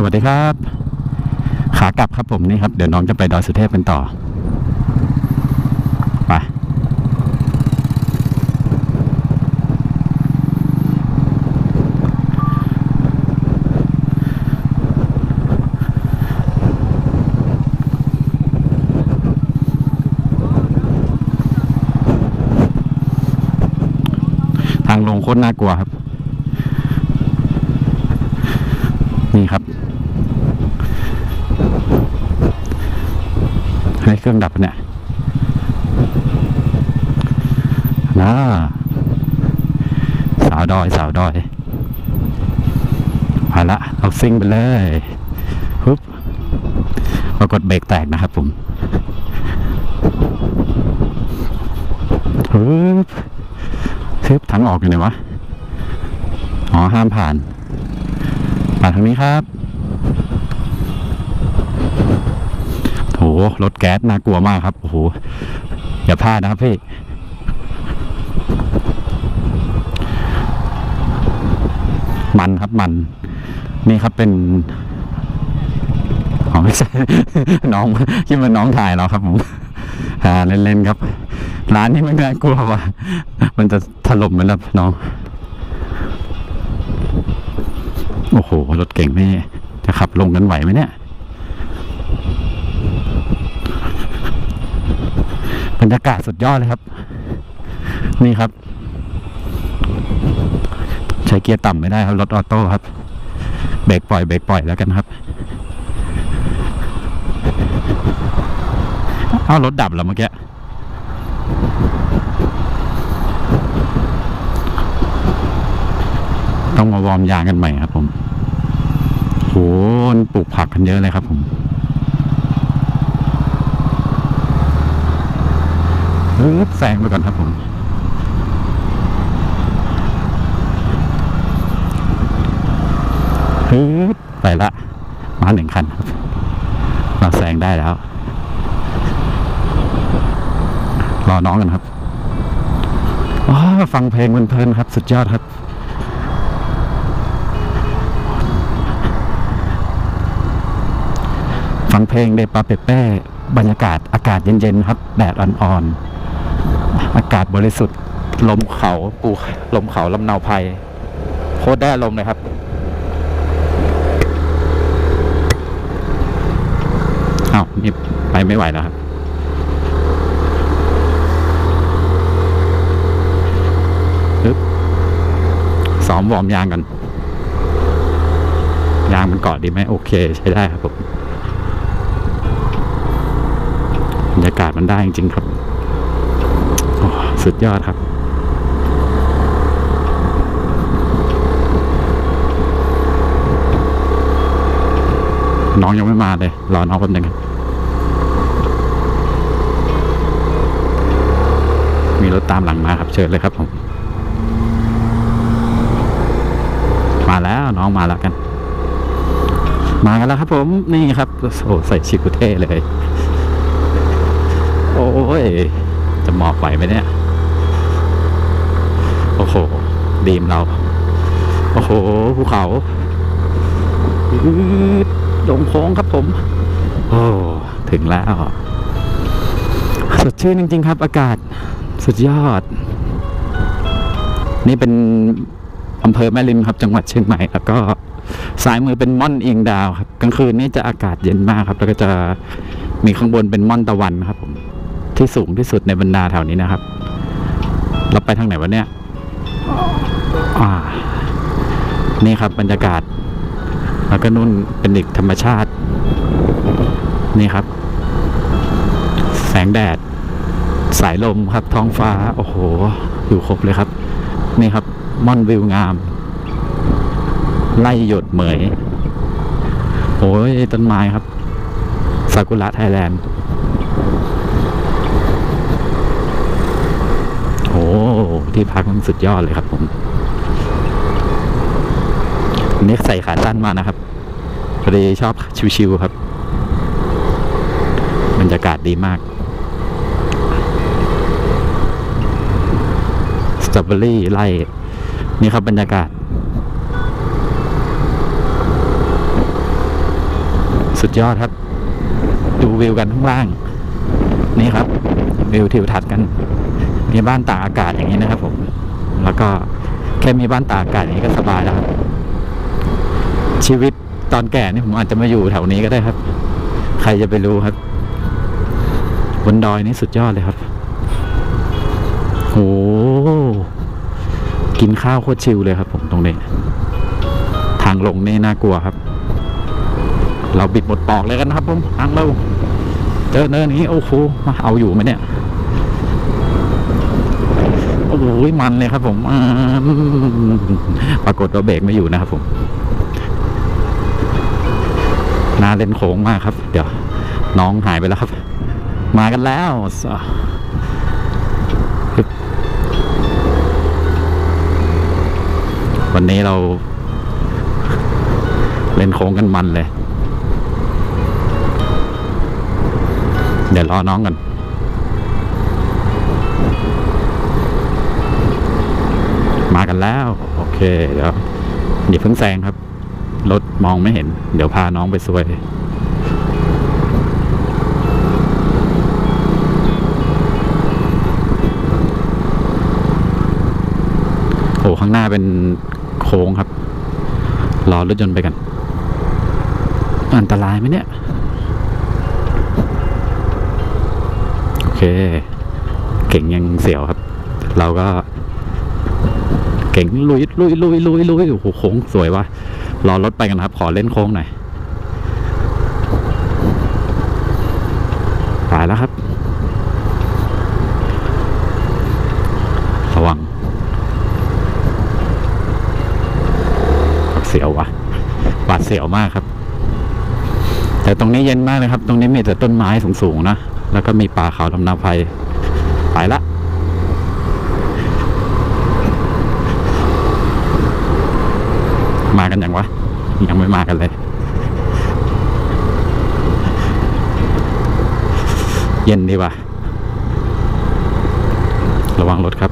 สวัสดีครับ ขากลับครับผมนี่ครับ เดี๋ยวน้องจะไปดอยสุเทพเป็นต่อไปทางลงโคตรน่ากลัวครับ นี่ครับ ให้เครื่องดับเนี่ยน่าสาวดอย สาวดอยมาละเอาซิ่งไปเลยฮึบปรากฏเบรกแตกนะครับผมฮึบฮึบทางออกอยู่ไหนวะ อ๋อ ห้ามผ่าน มาทางนี้ครับ โห รถแก๊สน่ากลัวมากครับ โอ้โห อย่าพลาดนะครับพี่ มันครับมัน นี่ครับเป็นอ๋อไม่ใช่ น้องคิดว่าน้องถ่ายเราครับผมอ่าเล่นๆครับ ร้านนี้มันน่ากลัวว่ะมันจะถล่มไหมล่ะน้อง โอ้โห รถเก่งนี่จะขับลงกันไหวไหมเนี่ย บรรยากาศสุดยอดเลยครับ นี่ครับ ใช้เกียร์ต่ำไม่ได้ครับ รถออโต้ครับ เบรกปล่อยเบรกปล่อยแล้วกันครับเอารถดับแล้วเมื่อกี้ต้องมาวอร์มยางกันใหม่ครับผมโหปลูกผักกันเยอะเลยครับผม เฮ้ยแซงไปก่อนครับผมฮึบไปละ มาหนึ่งคันครับ เราแซงได้แล้ว รอน้องกันครับฟังเพลงเพลินๆครับ สุดยอดครับฟังเพลงเดปาเปเป้ บรรยากาศอากาศเย็น ๆ ครับ แดดอ่อน ๆ อากาศบริสุทธิ์ ลมเขาปูลมเขาลำเนาไพรโคตรได้ลมเลยครับ เอ้านี่ไปไม่ไหวแล้วครับซ้อมวอร์มยางกัน ยางมันเกาะดีไหมโอเค ใช้ได้ครับผมบรรยากาศมันได้จริงๆครับ สุดยอดครับ น้องยังไม่มาเลย รอน้องแป๊บนึงครับมีรถตามหลังมาครับ เชิญเลยครับผม มาแล้วน้องมาแล้วกัน มากันแล้วครับ ผมนี่ครับโอ้ใส่ชิคุเท่เลย โอ้ยจะหมอบไหวไหมเนี่ย โอ้โหดีมเรา โอ้โหภูเขาลงโค้งครับผม โอ้ถึงแล้ว สดชื่นจริง ๆ ครับ อากาศสุดยอด นี่เป็นอำเภอแม่ริมครับ จังหวัดเชียงใหม่แล้วก็ซ้ายมือเป็นม่อนเอียงดาวครับกลางคืนนี่จะอากาศเย็นมากครับ แล้วก็จะมีข้างบนเป็นม่อนตะวันครับผมที่สูงที่สุดในบรรดาแถวนี้นะครับ เราไปทางไหนวะเนี่ย อ่า นี่ครับบรรยากาศ แล้วก็นู่นเป็นอีกธรรมชาติ นี่ครับ แสงแดด สายลมครับท้องฟ้า โอ้โห อยู่ครบเลยครับ นี่ครับม่อนวิวงาม ไล่หยดเหมยโอ้ยต้นไม้ครับ ซากุระไทยแลนด์ โอ้ ที่พักมันสุดยอดเลยครับผมนนี้ใส่ขาสั้นมานะครับพอดีชอบชิวๆครับบรรยากาศดีมากสตรอเบอรี่ไล่นี่ครับบรรยากาศ สุดยอดครับ ดูวิวกันข้างล่าง นี่ครับ วิวทิวทัศน์กัน มีบ้านตากอากาศอย่างนี้นะครับ ผม แล้วก็แค่มีบ้านตากอากาศอย่างนี้ก็สบายแล้วครับชีวิตตอนแก่นี่ผมอาจจะมาอยู่แถวนี้ก็ได้ครับ ใครจะไปรู้ครับบนดอยนี่สุดยอดเลยครับโหกินข้าวโคตรชิลเลยครับ ผมตรงนี้ ทางลงนี่น่ากลัวครับ เราบิดหมดปอกเลยกันครับผมทางเราเจอเนินนี้โอ้โหมาเอาอยู่ไหมเนี่ย อ้โหมันเลยครับ ผมปรากฏว่าเบรกไม่อยู่นะครับผมน่าเล่นโค้งมากครับ เดี๋ยว น้องหายไปแล้วครับ มากันแล้ววันนี้เรา เล่นโค้งกันมันเลย เดี๋ยวรอน้องกัน เคเดี๋ยวอย่าเพิ่งแซงครับ รถมองไม่เห็น เดี๋ยวพาน้องไปซวยโอ้ข้างหน้าเป็นโค้งครับ รอรถยนต์ไปกัน อันตรายไหมเนี่ย โอเค เก่งยังเสียวครับ เราก็ ก่งลุยลุยลุยลุยลุยโอ้โหโค้งสวยว่ะรอรถไปกันครับ ขอเล่นโค้งหน่อยไปแล้วครับ ระวังเสียววะหวาดเสียวมากครับ แต่ตรงนี้เย็นมากเลยครับ ตรงนี้มีแต่ต้นไม้สูงๆนะ แล้วก็มีป่าเขาลำนาไพรไปละ มากันยังวะ ยังไม่มากันเลย เย็นดีว่ะ ระวังรถครับ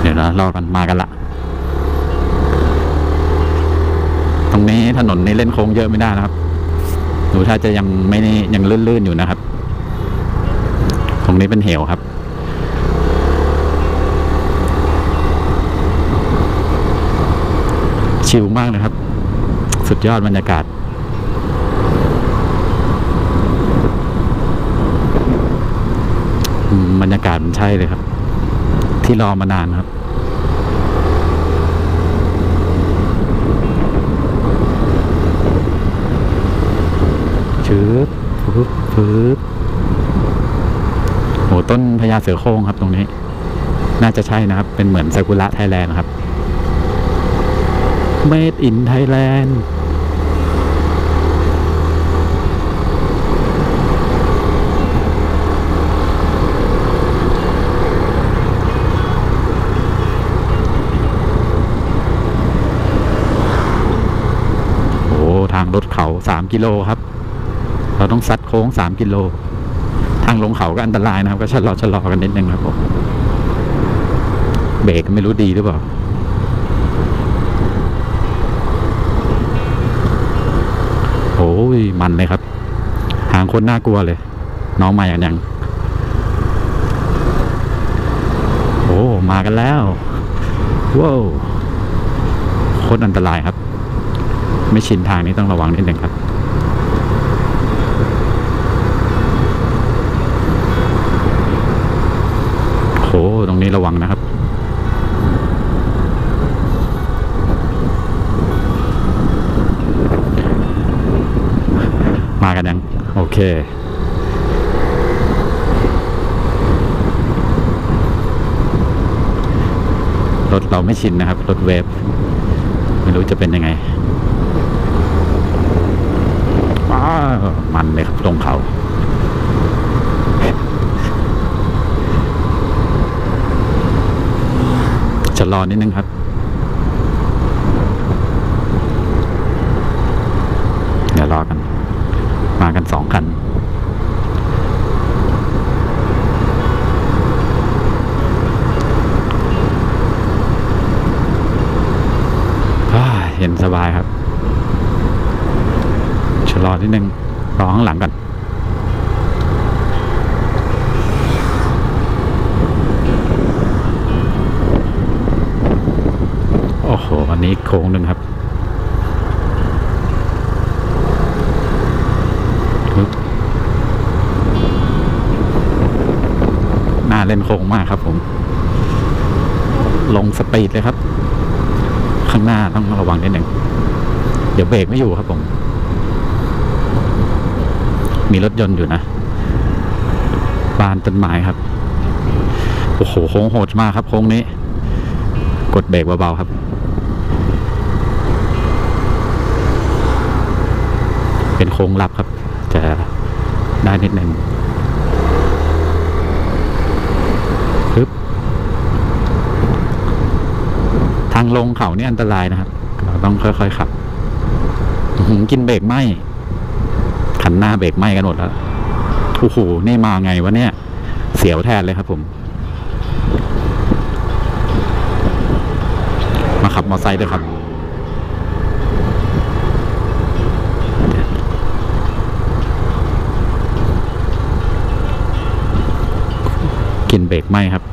เดี๋ยวนะรอกันมากันละ ตรงนี้ถนนนี้เล่นโค้งเยอะไม่ได้นะครับ ดูถ้าจะยังไม่ยังลื่นๆอยู่นะครับ ตรงนี้เป็นเหวครับ ชิลมากนะครับ สุดยอดบรรยากาศ บรรยากาศมันใช่เลยครับ ที่รอมานานครับชืบปึ๊บปึ๊บโหต้นพญาเสือโคร่งครับตรงนี้ น่าจะใช่นะครับ เป็นเหมือนซากุระไทยแลนด์ครับ Made in Thailand โอ้ทางรถเขาสามกิโลครับ เราต้องซัดโค้งสามกิโล ทางลงเขาก็อันตรายนะครับ ก็ชะลอชะลอกันนิดนึงครับผม เบรกไม่รู้ดีหรือเปล่า โอ้ ยมันเลยครับ หางคนน่ากลัวเลย น้องมาอย่างยังโอ้มากันแล้วว้าวโคตรอันตรายครับ ไม่ชินทางนี้ต้องระวังนิดหนึ่งครับโหตรงนี้ระวังนะครับ มากันยัง โอเค รถเราไม่ชินนะครับ รถเวฟไม่รู้จะเป็นยังไงว้ามันเลยครับลงเขาจะรอนิดนึงครับ เดี๋ยวรอกัน มากันสองคันโสบายครับ ชะลอนิดนึงรอข้างหลังก่อนโอ้โห อันนี้โค้งหนึ่งครับ เล่นโค้งมากครับ ผม ลงสปีดเลยครับ ข้างหน้าต้องระวังนิดหนึ่งเดี๋ยวเบรกไม่อยู่ครับผม มีรถยนต์อยู่นะ บานต้นไม้ครับ โอ้โหโค้งโหดมากครับโค้งนี้ กดเบรกเบาๆครับ เป็นโค้งลับครับ จะได้นิดหนึ่งปึ๊บ ทาง ลงเขานี่อันตรายนะครับ เราต้องค่อยๆขับกินเบรกไหมขันหน้าเบรกไหมกันหมดแล้วโอ้โหนี่มาไงวะเนี่ย เสียวแทนเลยครับผม มาขับมอเตอร์ไซค์ด้วยครับกินเบรกไหมครับ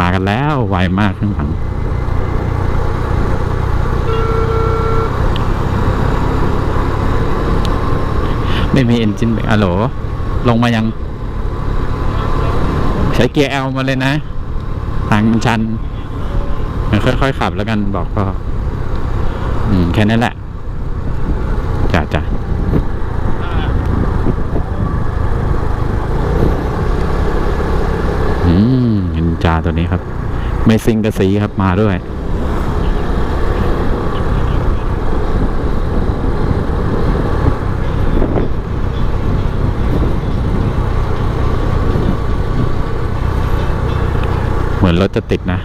มากันแล้ว ไวมากข้างหลังไม่มีเอนจินเบรกอะโหลลงมายัง ใช้เกียร์ L มาเลยนะ ทางมันชัน ค่อยๆขับแล้วกันบอกก็อืมแค่นั้นแหละจ้ะจ้ะอืมเห็นจาตัวนี้ครับ ไม่ซิงกระสีครับมาด้วย เหมือนรถจะติดนะ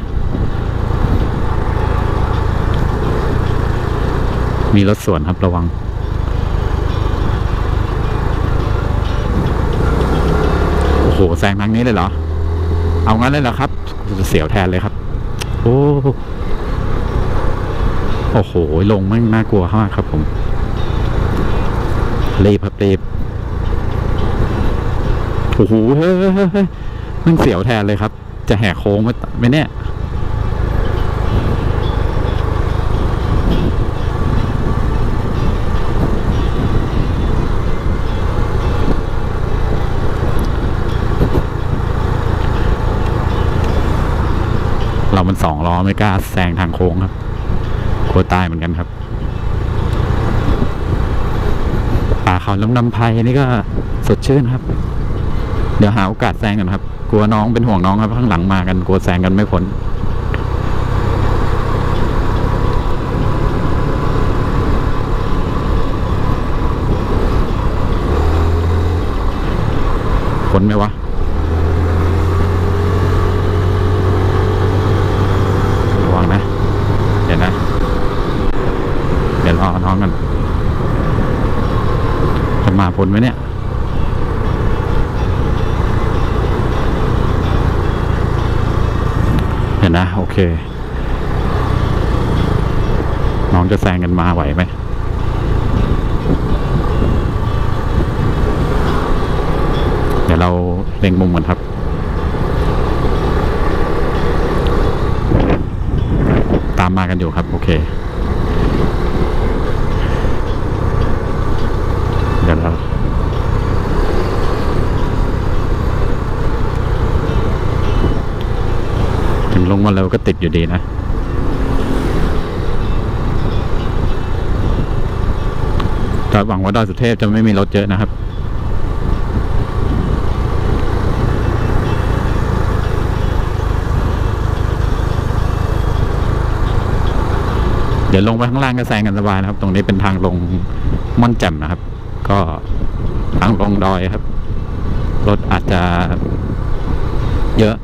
มีรถสวนครับระวังโอ้โหแซงทางนี้เลยเหรอ เอางั้นเลยเหรอครับ เสียวแทนเลยครับ โอ้โอ้โห ลงไม่งน่ากลัวมากครับผมรีบครับรีบโอ้โหเฮ้ยเฮ้ยเฮ้ยมันเสียวแทนเลยครับ จะแหกโค้งไหมไหมเนี่ย มันสองล้อไม่กล้าแซงทางโค้งครับกลัวตายเหมือนกันครับ ป่าเขาลำนำไพนี่ก็สดชื่นครับ เดี๋ยวหาโอกาสแซงกันครับ กลัวน้องเป็นห่วงน้องครับข้างหลังมากันกลัวแซงกันไม่พ้นพ้นไหมวะวังนะ เดี๋ยวนะ เดี๋ยวรอน้องกัน จะมาพ้นไหมเนี่ย เห็นนะ โอเค น้องจะแซงกันมาไหวไหมเดี๋ยวเราเล็งมุมกันครับตามมากันอยู่ครับ โอเค เดี๋ยวเราถึงลงมาแล้วก็ติดอยู่ดีนะ แต่หวังว่าดอยสุเทพจะไม่มีรถเยอะนะครับเดี๋ยวลงไปข้างล่างก็แซงกันสบายนะครับ ตรงนี้เป็นทางลงม่อนแจ่มนะครับ ก็ทางลงดอยครับ รถอาจจะเยอะ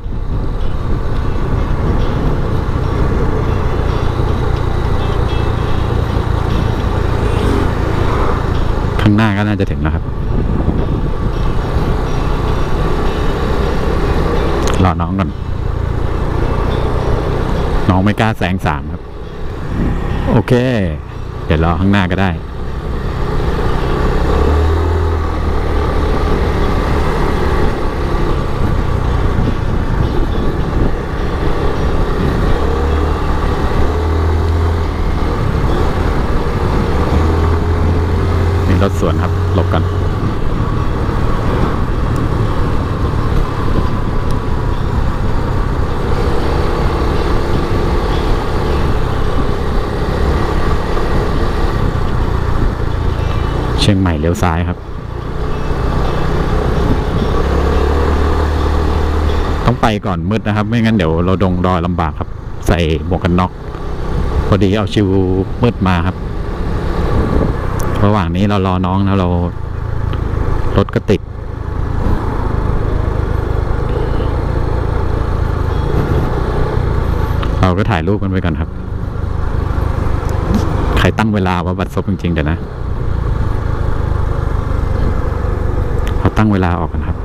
างหน้าก็น่าจะถึงแล้วครับรอน้องก่อน น้องไม่กล้าแสงสามครับ โอเค เดี๋ยวรอข้างหน้าก็ได้ รถสวนครับ หลบกันเชียงใหม่เลี้ยวซ้ายครับ ต้องไปก่อนมืดนะครับ ไม่งั้นเดี๋ยวเราดงดอยลำบากครับ ใส่หมวกกันน็อก พอดีเอาชิวมืดมาครับ ระหว่างนี้เรารอน้องแล้วเรารถก็ติดเราก็ถ่ายรูปกันไปก่อนครับ ใครตั้งเวลาว่าบัตรซบจริงๆเดี๋ยวนะ เราตั้งเวลาออกกันครับ